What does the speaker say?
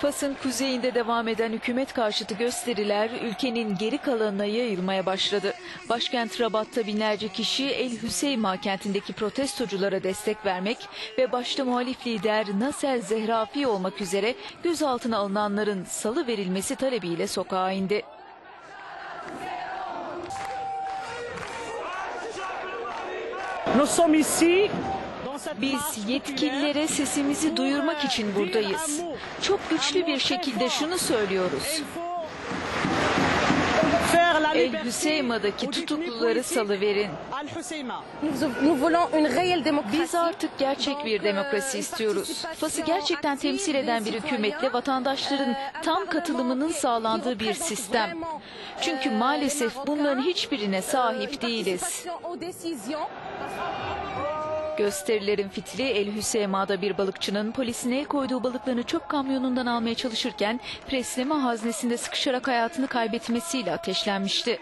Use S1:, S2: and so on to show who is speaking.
S1: Fas'ın kuzeyinde devam eden hükümet karşıtı gösteriler ülkenin geri kalanına yayılmaya başladı. Başkent Rabat'ta binlerce kişi El Hüseyma kentindeki protestoculara destek vermek ve başta muhalif lider Nasser Zehrafi olmak üzere gözaltına alınanların salı verilmesi talebiyle sokağa indi.
S2: Nous sommes ici
S1: Biz yetkililere sesimizi duyurmak için buradayız. Çok güçlü bir şekilde şunu söylüyoruz. El Hüseyma'daki tutukluları salıverin. Biz artık gerçek bir demokrasi istiyoruz. Fas'ı gerçekten temsil eden bir hükümetle vatandaşların tam katılımının sağlandığı bir sistem. Çünkü maalesef bunların hiçbirine sahip değiliz. Gösterilerin fitili El Hüseyma'da bir balıkçının polisine koyduğu balıklarını çöp kamyonundan almaya çalışırken presleme haznesinde sıkışarak hayatını kaybetmesiyle ateşlenmişti.